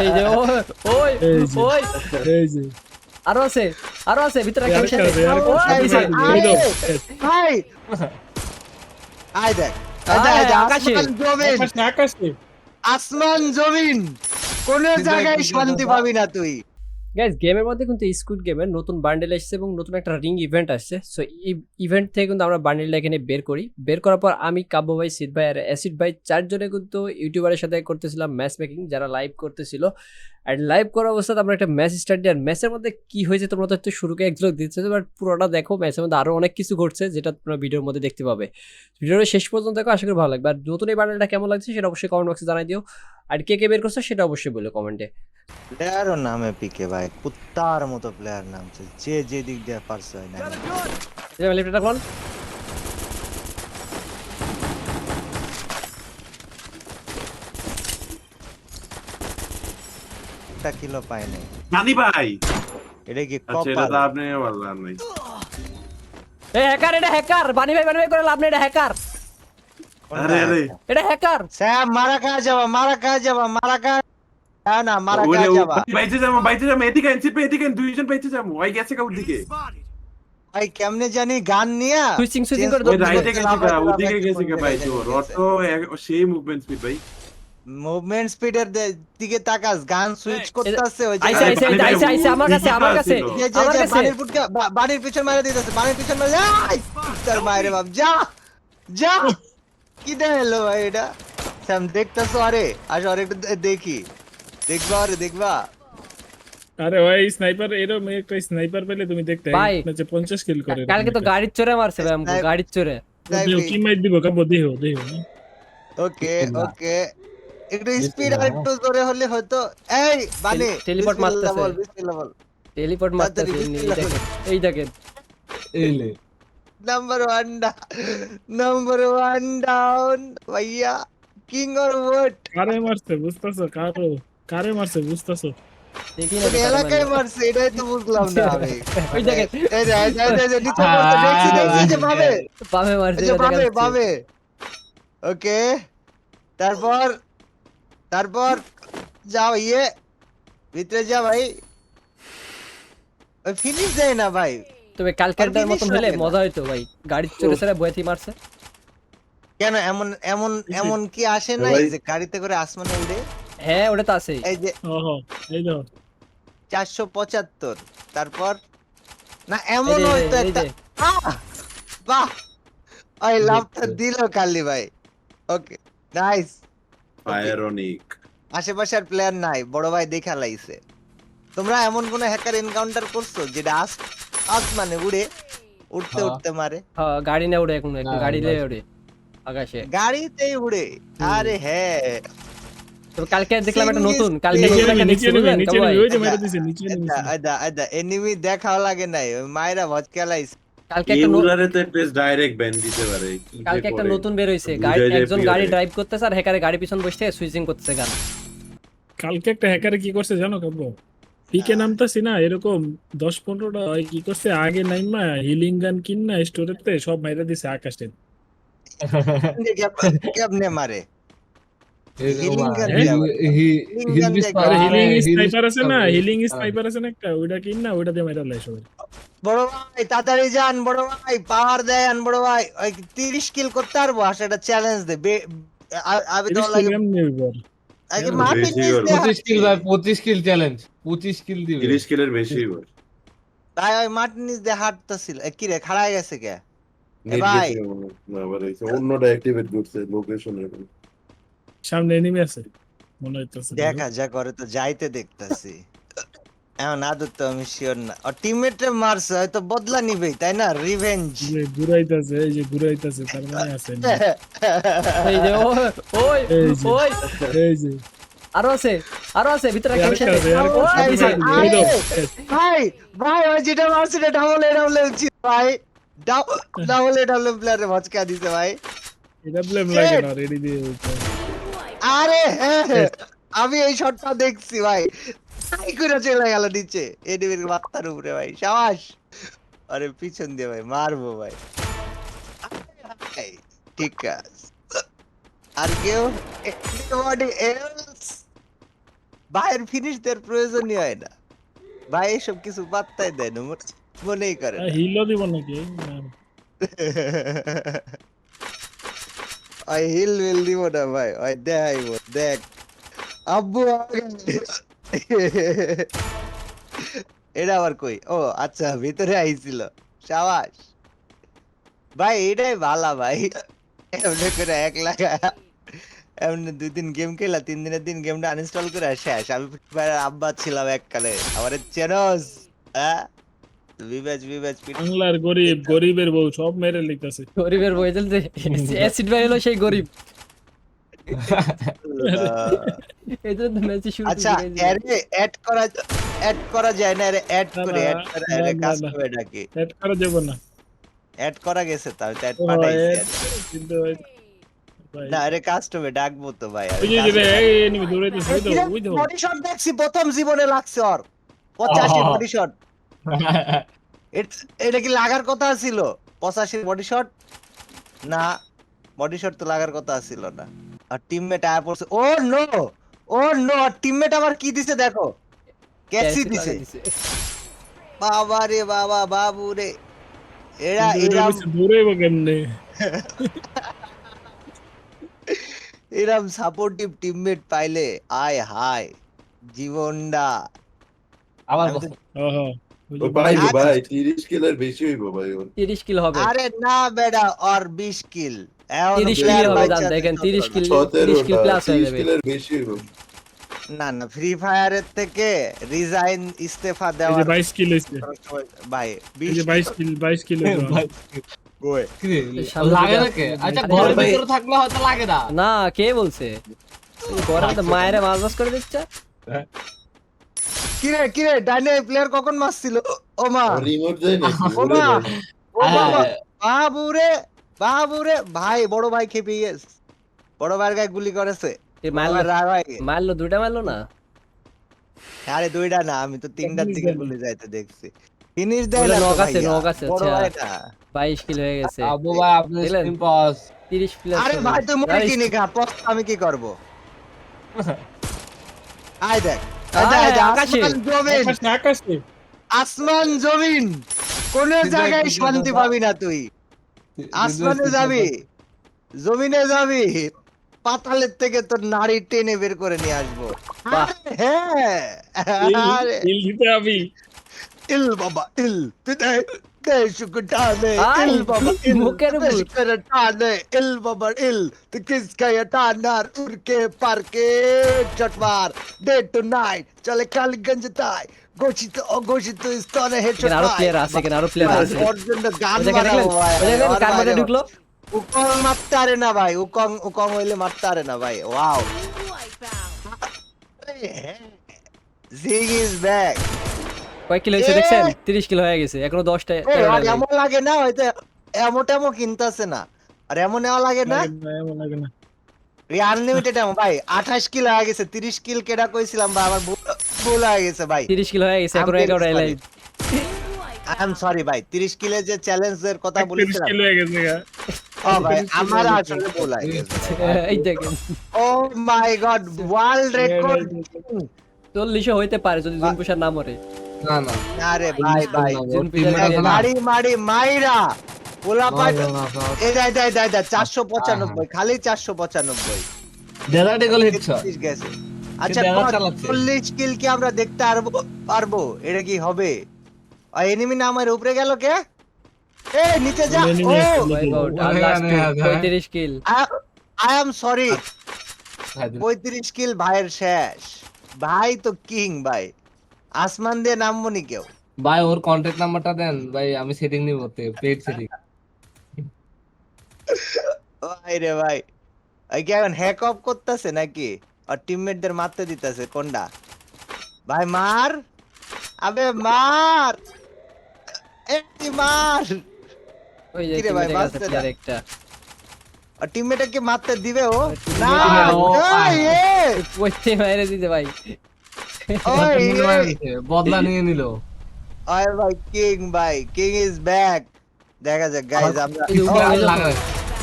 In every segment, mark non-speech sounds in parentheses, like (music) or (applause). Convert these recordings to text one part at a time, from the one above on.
এই যে ওই ওই এই যে আরও আছে আরও আছে ভিতরে একটা দাও, ভাই আয় দেখ আসমান জমিন কোন জায়গায় শান্তি পাবি না তুই গাইজ গেমের মধ্যে কিন্তু স্কুড গেমের নতুন বান্ডেল এসেছে এবং নতুন একটা রিং ইভেন্ট আসছে। সো এই ইভেন্ট থেকে কিন্তু আমরা বান্ডেলটা এখানে বের করি। বের করার পর আমি কাব্য ভাই, সিদ ভাই আর অ্যাসিড ভাই চারজনে কিন্তু ইউটিউবারের সাথে করতেছিলাম ম্যাচ মেকিং যারা লাইভ করতেছিল। আর লাইভ করা অবস্থাতে আমরা একটা ম্যাচ স্টার্ট দিই আর ম্যাচের মধ্যে কি হয়েছে তোমরা তো একটু শুরুকে এক ঝলক দিচ্ছে বাট পুরোটা দেখো ম্যাচের মধ্যে আরও অনেক কিছু ঘটছে যেটা তোমরা ভিডিওর মধ্যে দেখতে পাবে। ভিডিওর শেষ পর্যন্ত দেখো আশা করি ভালো লাগবে। আর নতুন এই বান্ডেলটা কেমন লাগছে সেটা অবশ্যই কমেন্ট বক্সে জানাই দিও। আর কে কে বের করছে সেটা অবশ্যই বলো কমেন্টে প্লেয়ারও নামে পিকে ভাই কুত্তার মতো প্লেয়ার নামছে যে যে দিক দিয়ে পারছে না। একটা কিলো পায় নাই। নানি ভাই! এটা কি আচ্ছা এটা কপাল? আপনি বললাম নাই। এ হ্যাকার এটা হ্যাকার বানি ভাই বানি ভাই করে লাভ নেই এটা হ্যাকার আরে আরে। এটা হ্যাকার স্যাম মারা কা যাবা মারা কা যাবা মারা কা না না মারা কা ওরে যাবা। বাইতে যাব বাইতে যাব এদিকে এনসি পে এদিকে দুইজন বাইতে যাব ওই গেছে কাউর দিকে ভাই কেমনে জানি গান নিয়া সুইচিং সুইচিং করে ওই দৌড় রাইটে গেছে গা ওদিকে গেছে গা ভাই তো রটো সেই মুভমেন্ট স্পিড ভাই। মুভমেন্ট স্পিডের দিকে তাকাস গান সুইচ করতেছে ওই যে আইসা আইসা বানি ভাই, আইসা আইসা আমার কাছে আমার কাছে ছিল। যে যে আমার যে কাছে। বাড়ির ফুটকা বা- বাড়ির পিছন মারা দিতেছে বাড়ির পিছন মারা আই! তার মায়ের বাপ যা! যা! কি দেখাল ভাই এটা? স্যাম দেখতেছো? আরে আস আরে একটু দে- দেখি। দেখবা আরে দেখবা। আরে ভাই স্নাইপার এরকম একটা স্নাইপার পেলে তুমি দেখতে ভাই। যে পঞ্চাশ কিল করে কালকে তো গাড়ির চোরে মারছে ভাই আমাকে গাড়ির চোরে দেহ, কি মাইট দিব? কাবো দেহ দেহ ওকে ওকে। একটু স্পিড আর একটু জোরে হলে হয়তো এই বানে টেলি- teleport মারতেছে। বল বিসমিল্লাহ বল টেলিপোর্ট মারতেছে এই দেখেন এই দেখেন। Number one number one down ভাইয়া কিং অর ওয়াট কারে মারছে বুঝতাছো? কারও কারে মারছে বুঝতাছো? দেখি না কোন এলাকায় মারছে এটাই তো বুঝলাম না আমি। (laughs) ওই দেখেন। এই যে এই যে, এই যে, এই যে, নিচে পড়ছে, দেখছি দেখছি যে ভাবে পাবে। মারছে এই যে এটা ভাবে ভাবে ওকে তারপর তারপর যাও ইয়ে ভিতরে যা ভাই। ওই ফিনিশ দেয় না ভাই। তবে কালকেরটার আর মতন হলে মজা হইতো ভাই। গাড়ির চোরে ছেড়ে বয়েতি মারছে। কেন এমন এমন এমন কি আসে নাই ভাই। যে গাড়িতে করে আসমানে উড়ে? হ্যাঁ ওটা তো আছে এই যে ওহো এই দাও চারশো পঁচাত্তর। তারপর না এমন যে, এই একটা যে। বাহ! ওই লাভটা দিল কালি ভাই। ওকে নাইস ফায়ারনিক আশেপাশের প্লেয়ার নাই বড় ভাই দেখা লাইছে। তোমরা এমন কোন হ্যাকার এনকাউন্টার করছ যেটা আস আসমানে উড়ে উঠতে উঠতে মারে? হ্যাঁ, গাড়ি না উড়ে এখন একটু গাড়ি নিয়ে উড়ে আকাশে। গাড়িতেই উড়ে। আরে হ্যাঁ। তবে কালকে দেখলাম একটা নতুন কালকে নিচে একটা নিচে নেমে নিচে কাবাই? নেমে ওই যে এটা- মেরে দিছে নিচে আদা নেমে আদা আদা এনিমি দেখাও লাগে নাই ওই মায়েরা ভজকা লাইছে। কালকে একটা তো বেশ ডাইরেক্ট ব্যান দিতে পারে কালকে একটা নতুন বের হইছে গাড়ি একজন গাড়ি ড্রাইভ করতেছে আর হ্যাকারে গাড়ি পিছন বসে সুইচিং করতেছে গান কালকে একটা হ্যাকারে কি করছে জানো কাব্য পিকে নামতাছি না এরকম দশ পনেরোটা কি করছে আগে নাইমা হিলিং গান কিন না স্টোরেতে সব মাইরা দিছে আকাশে। (laughs) কেমনে মারে? হিলিং স্নাইপার আছে না হিলিং হ্যাঁ। স্নাইপার আছে না একটা ওইটা কিন না ওইটা দিয়ে মাইরা লাই সবাই। বড় ভাই তাড়াতাড়ি যান বড় ভাই পাওয়ার দেন বড় ভাই। ওই 30 কিল করতে পারব আসলে এটা চ্যালেঞ্জ দে। বে- আমি তো লাগে কিলো এমনি এবার। আগে বেশি মারপিট বেশি নিস করব। দে পঁচিশ কিল ভাই পঁচিশ কিল চ্যালেঞ্জ পঁচিশ কিল দিবে। 30 কিলের বেশি ওর ভাই ওই নিচ দিয়ে হাঁটতেছিল। কি রে খাড়ায় গেছে কে? ভাই। অন্যটা অ্যাক্টিভেট করছে লোকেশন সামনে এনিমি আছে মনে হইতেছে দেখা যা করে তো যাইতে দেখতাছি। এখন আদত তো আমি শিওর না। আর টিমমেটে মারছে হয়তো বদলা নিবেই তাই না? রিভেঞ্জ ঘুরাইতেছে এই যে ঘুরাইতেছে তার মানে আছে এই যে ওই ওই। এই যে। আরও আছে আরও আছে ভিতরে ভাই ভাই ওই যেটা মারছে এটা ডাবল এ ডাবল উচিত ভাই। ডাবল এ ডাবল প্লেয়ারে ভচকা দিছে ভাই। এটা ব্লেম লাগে না রেডি দিয়ে আরে হ্যাঁ হ্যাঁ, আমি এই শটটা দেখছি ভাই। তাই করে চলে গেল নিচে। এডিবির মাথার উপরে ভাই সাবাস। আরে পিছন দিয়ে ভাই মারবো ভাই। ঠিক আছে। আর কেউ ভাইয়ের ফিনিশ দেওয়ার প্রয়োজনই হয় না। ভাই এসব কিছু পাত্তাই দেয় না মনেই করে হিলও দিব নাকি। ওই হিল উইল দিব না ভাই ওই দেখাইব দেখ। আব্বু আগে। এটা আবার কই? ও আচ্ছা ভিতরে আইছিল। সাবাস। ভাই এটাই ভালো ভাই। এমনি করে এক লাগা এমনি দুই দিন গেম খেলা তিন দিনের দিন গেমটা আনইনস্টল করে শেষ। আমি আব্বা ছিলাম এককালে। আমার চেনস হ্যাঁ? বিবেচ বিবেচ বাংলার গরিব গরিবের বউ সব মেরে লিখতেছে। গরিবের বই চলছে অ্যাসিড ভাই হলো সেই গরিব। (laughs) ম্যাচে শুরু আচ্ছা এরে অ্যাড করা অ্যাড করা যায় না এরে অ্যাড করে অ্যাড করে। কাস্টমে ডাকি এড করা যাবে না। অ্যাড করা গেছে অ্যাড পাঠাইছি কিন্তু না আরে কাস্টমে ডাকবো তো ভাই ওই যে যে রে, এই enemy দৌড়াইতেছে, ওই তো, ওই তো। বডি শট দেখছি প্রথম জীবনে লাগছে ওর। পঁচাশি আহা। বডি শট এটা কি লাগার কথা ছিল? পঁচাশি বডি শট না বডি শট তো লাগার কথা ছিল না। আর টিমমেট আয়া পড়ছে। Oh no oh no teammate আবার কি দিছে দেখো? ক্যাচি দিছে। বাবা রে বাবা বাবু রে। এরা এরা দৌড়াইবো কেমনে? এরম সাপোর্টিভ টিমমেট পাইলে আয় হায় জীবনটা। আবার আমি তো- বসো। ওহো, ওই যে ও ভাই। ভাই তিরিশ কিলোর বেশি হইব ভাই। ওর তিরিশ কিল হবে। আরে না বেডা আর 20 কিল তিরিশ কিল হবে জান দেখেন তিরিশ কিল তিরিশ কিল প্লাস হয়ে যাবে। কিলোর বেশি হইব না না ফ্রি ফায়ারের থেকে রিজাইন ইস্তেফা এই দেওয়ার যে 22 kill হইছে। ভাই এই যে 20 22 kill, 22 kill হইছে আমার। ভাই, গোয়ে কি রে, সামনে লাগে না কে? আচ্ছা ঘরের ভিতরে থাকলে হয়তো লাগে না। না কে বলছে? গরম তো মায়ের মাছ মাছ করে দিচ্ছে কিরে কিরে ডাইনে প্লেয়ার কখন মারছিল? ও মা। রিমোট দেয় ও মা হ্যাঁ, বাবুরে। বাবুরে ভাই বড় ভাই খেপে গেছে। বড় ভাইয়ের গায়ে গুলি করেছে। মারলো গেছে। মারলো দুটা মারলো না? আরে দুইটা না আমি তো তিনটার দিকে গুলি যাইতে দেখছি। ফিনিশ দেয় না knock আছে, knock আছে, আচ্ছা। ভাইটা। বাইশ কিল হয়ে গেছে। আবু ভাই পাস প্লাস আরে ভাই তুই মনে কিনি আমি কি করব? (laughs) আয় দেখ। আসমান জমিন। কোন জায়গায় শান্তি পাবি না তুই। আসমানে যাবি জমিনে যাবি পাতালের থেকে তোর নারী টেনে বের করে নিয়ে আসব। হ্যাঁ। কিল, দিতে আমি। ইল বাবা ইল বিদায় দেশ টানে আয়, ইল বাবা ইল মুখের উপর। দেশ করে টানে ইল বাবা ইল তো কিসকা ये টানার উড়কে পারকে চটমার ডে টু নাইট চলে কালীগঞ্জ তাই ঘোষিত অঘোষিত স্তনে হেডশট এখানে আরও প্লেয়ার আছে এখানে আরও প্লেয়ার আছে ওর জন্য গান ওই দেখেন, বানাবো ভাই ওই দেখেন, ওর কার মধ্যে বাইরে- ঢুকলো উকং মারতে পারে না ভাই উকং উকং হইলে মারতে পারে না কয়েক কিলো হয়েছে দেখছেন? তিরিশ কিলো হয়ে গেছে এখনও দশটা এমন লাগে না হয়তো এমন টেমো কিনতেছে না। আর এমন নেওয়া লাগে না? এমন লাগে না। আনলিমিটেড এমন ভাই আঠাশ কিল হয়ে গেছে তিরিশ কিল কেডা কইছিলাম ভাই আমার ভুল- হয়ে গেছে ভাই। তিরিশ কিলো হয়ে গেছে এখনও এলাই আই এম সরি ভাই তিরিশ কিলের যে চ্যালেঞ্জের কথা 31 বলেছিলাম। kill হয়ে গেছে ও ভাই 31 kill আমার আসলে ভুল হয়ে গেছে এই দেখেন। Oh my god world record চল্লিশও হইতে পারে যদি না মরে না না। ভাই ভাই? মারি মারি মাইরা। এই খালি দেড়াটি গোল গেছে আচ্ছা কিল কি আমরা দেখতে পারব পারব? এটা কি হবে? এনিমি না আমার উপরে গেল কে? এ নিচে যা। ও। পঁয়ত্রিশ কিল আই এম সরি পঁয়ত্রিশ কিল ভাইয়ের শেষ। ভাই তো কিং ভাই। আসমান দিয়ে নামবো নি কেউ? ভাই ওর কন্টাক্ট নাম্বারটা দেন। ভাই আমি সেটিং নিব পেড সেটিং ভাই রে ভাই। ওই কি এখন হ্যাক অফ করতেছে নাকি? আর টিমমেটদের মারতে দিতেছে কোনটা ভাই মার! আবে মার! একটি মার! ওই যে ভাই, বাঁচতে না। একটা আর টিমমেটকে মারতে দিবে ও? না কে ও, এই, এই, মেরে দিতে ভাই। ওই, এই। বদলা নিয়ে নিল। ভাই কিং ভাই কিং ইজ ব্যাক দেখা যাক গাইজ আমরা।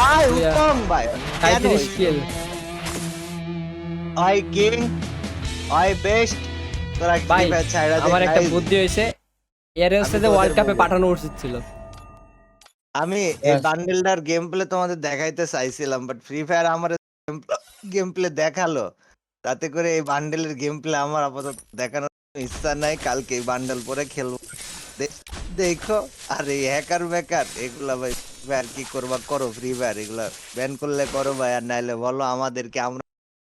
ভাই উত্তম ভাই কিল ওই কিং ভাই বেস্ট তোরা ভাই, আমার একটা বুদ্ধি এর হচ্ছে যে ওয়ার্ল্ড কাপে পাঠানো উচিত ছিল। আমি এই বান্ডেলটার গেম প্লে তোমাদের দেখাইতে চাইছিলাম বাট ফ্রি ফায়ার আমার গেম প্লে দেখাল। তাতে করে এই বান্ডেলের গেম প্লে আমার আপাতত দেখানোর ইচ্ছা নাই। কালকে এই বান্ডেল পরে খেলব। দেখো, আর এই হ্যাকার ব্যাকার এগুলা ভাই, আর কি করবা? করো ফ্রি ফায়ার এগুলা। ব্যান করলে করো ভাই, আর নাইলে বলো আমাদেরকে, আমরা